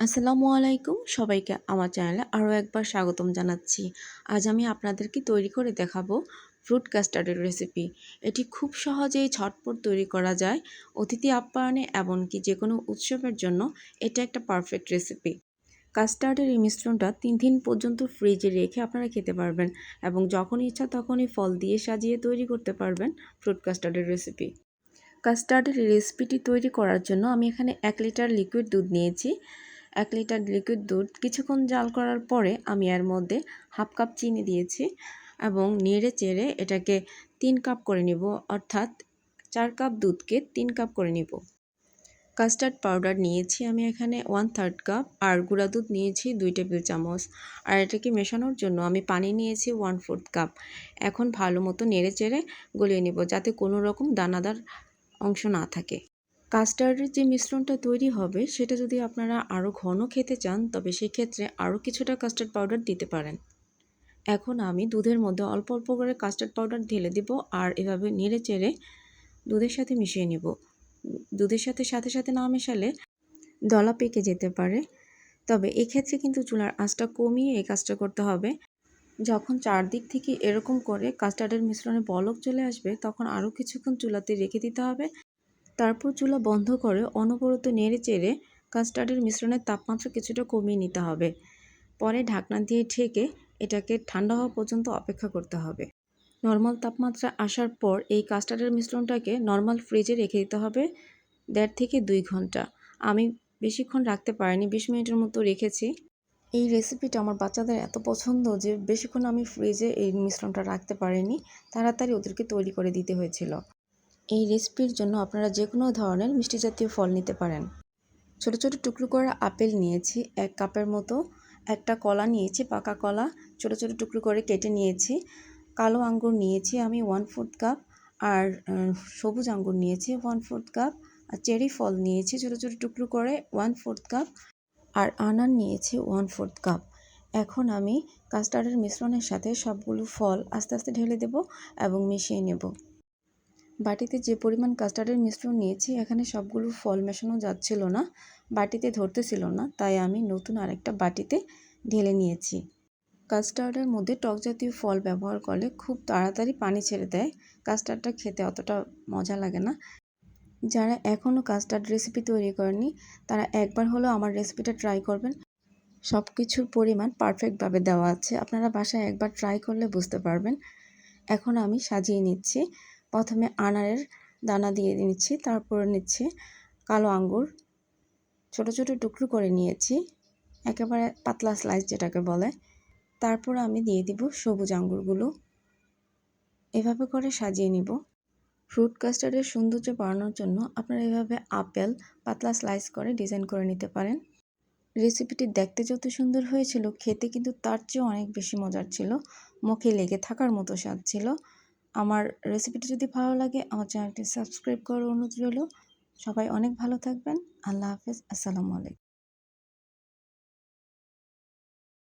আসসালামু আলাইকুম। সবাইকে আমার চ্যানেলে আরও একবার স্বাগতম জানাচ্ছি। আজ আমি আপনাদেরকে তৈরি করে দেখাবো ফ্রুট কাস্টার্ডের রেসিপি। এটি খুব সহজেই ঝটপট তৈরি করা যায় অতিথি আপ্যায়নে এমনকি যে কোনো উৎসবের জন্য এটা একটা পারফেক্ট রেসিপি কাস্টার্ডের এই মিশ্রণটা তিন দিন পর্যন্ত ফ্রিজে রেখে আপনারা খেতে পারবেন এবং যখন ইচ্ছা তখনই ফল দিয়ে সাজিয়ে তৈরি করতে পারবেন ফ্রুট কাস্টার্ডের রেসিপি। কাস্টার্ডের রেসিপিটি তৈরি করার জন্য আমি এখানে এক লিটার লিকুইড দুধ নিয়েছি। এক লিটার লিকুইড দুধ কিছুক্ষণ জাল করার পরে আমি এর মধ্যে হাফ কাপ চিনি দিয়েছি এবং নেড়ে চেড়ে এটাকে তিন কাপ করে নিব, অর্থাৎ চার কাপ দুধকে তিন কাপ করে নিব। কাস্টার্ড পাউডার নিয়েছি আমি এখানে ওয়ান থার্ড কাপ আর গুঁড়া দুধ নিয়েছি দুই টেবিল চামচ। আর এটাকে মেশানোর জন্য আমি পানি নিয়েছি ওয়ান ফোর্থ কাপ এখন ভালো মতো নেড়ে চেড়ে গলিয়ে নিব যাতে কোনো রকম দানাদার অংশ না থাকে। কাস্টার্ডের যে মিশ্রণটা তৈরি হবে, সেটা যদি আপনারা আরও ঘন খেতে চান, তবে সেক্ষেত্রে আরও কিছুটা কাস্টার্ড পাউডার দিতে পারেন। এখন আমি দুধের মধ্যে অল্প অল্প করে কাস্টার্ড পাউডার ঢেলে দিব আর এভাবে নেড়ে চেড়ে দুধের সাথে মিশিয়ে নিব। দুধের সাথে সাথে সাথে না মেশালে দলা পেকে যেতে পারে। তবে এক্ষেত্রে কিন্তু চুলার আঁচটা কমিয়ে এই কাজটা করতে হবে। যখন চারদিক থেকে এরকম করে কাস্টার্ডের মিশ্রণে বলক চলে আসবে, তখন আরও কিছুক্ষণ চুলাতে রেখে দিতে হবে। তারপর চুলা বন্ধ করে অনবরত নেড়ে চেড়ে কাস্টার্ডের মিশ্রণের তাপমাত্রা কিছুটা কমিয়ে নিতে হবে। পরে ঢাকনা দিয়ে ঢেকে এটাকে ঠান্ডা হওয়া পর্যন্ত অপেক্ষা করতে হবে। নর্মাল তাপমাত্রা আসার পর এই কাস্টার্ডের মিশ্রণটাকে নর্মাল ফ্রিজে রেখে দিতে হবে দেড় থেকে দুই ঘণ্টা। আমি বেশিক্ষণ রাখতে পারিনি, বিশ মিনিটের মতো রেখেছি। এই রেসিপিটা আমার বাচ্চাদের এত পছন্দ যে বেশিক্ষণ আমি ফ্রিজে এই মিশ্রণটা রাখতে পারিনি। তাড়াতাড়ি ওদেরকে তৈরি করে দিতে হয়েছিল। এই রেসিপির জন্য আপনারা যে কোনো ধরনের মিষ্টি জাতীয় ফল নিতে পারেন। ছোট ছোট টুকরো করা আপেল নিয়েছি, এক কাপের মতো। একটা কলা নিয়েছি, পাকা কলা। ছোট ছোট টুকরো করে কেটে নিয়েছি। কালো আঙ্গুর নিয়েছি আমি ওয়ান ফোর্থ কাপ আর সবুজ আঙ্গুর নিয়েছি ওয়ান ফোর্থ কাপ আর চেরি ফল নিয়েছি ছোট ছোট টুকরো করে ওয়ান ফোর্থ কাপ আর আনার নিয়েছি ওয়ান ফোর্থ কাপ এখন আমি কাস্টার্ডের মিশ্রণের সাথে সবগুলো ফল আস্তে আস্তে ঢেলে দেব এবং মিশিয়ে নেব। বাটিতে যে পরিমাণ কাস্টার্ডের মিশ্রণ নিয়েছি, এখানে সবগুলো ফল মেশানো যাচ্ছিল না, বাটিতে ধরতেছিল না, তাই আমি নতুন আরেকটা বাটিতে ঢেলে নিয়েছি। কাস্টার্ডের মধ্যে টক জাতীয় ফল ব্যবহার করলে খুব তাড়াতাড়ি পানি ছেড়ে দেয় কাস্টার্ডটা খেতে অতটা মজা লাগে না। যারা এখনও কাস্টার্ড রেসিপি তৈরি করেনি তারা একবার হলেও আমার রেসিপিটা ট্রাই করবেন। সব কিছুর পরিমাণ পারফেক্টভাবে দেওয়া আছে, আপনারা বাসায় একবার ট্রাই করলে বুঝতে পারবেন। এখন আমি সাজিয়ে নিচ্ছি। প্রথমে আনারের দানা দিয়ে নিচ্ছি, তারপরে নিচ্ছি কালো আঙ্গুর। ছোট ছোট টুকরো করে নিয়েছি, একেবারে পাতলা স্লাইস যেটাকে বলে। তারপর আমি দিয়ে দিব সবুজ আঙ্গুরগুলো। এভাবে করে সাজিয়ে নিব। ফ্রুট কাস্টার্ডের সৌন্দর্য বাড়ানোর জন্য আপনারা এভাবে আপেল পাতলা স্লাইস করে ডিজাইন করে নিতে পারেন। রেসিপিটি দেখতে যত সুন্দর হয়েছিল, খেতে কিন্তু তার চেয়েও অনেক বেশি মজার ছিল। মুখে লেগে থাকার মতো স্বাদ ছিল। আমার রেসিপিটি যদি ভালো লাগে, আমার চ্যানেলটি সাবস্ক্রাইব করার অনুরোধ রইল। সবাই অনেক ভালো থাকবেন। আল্লাহ হাফেজ। আসসালামু আলাইকুম।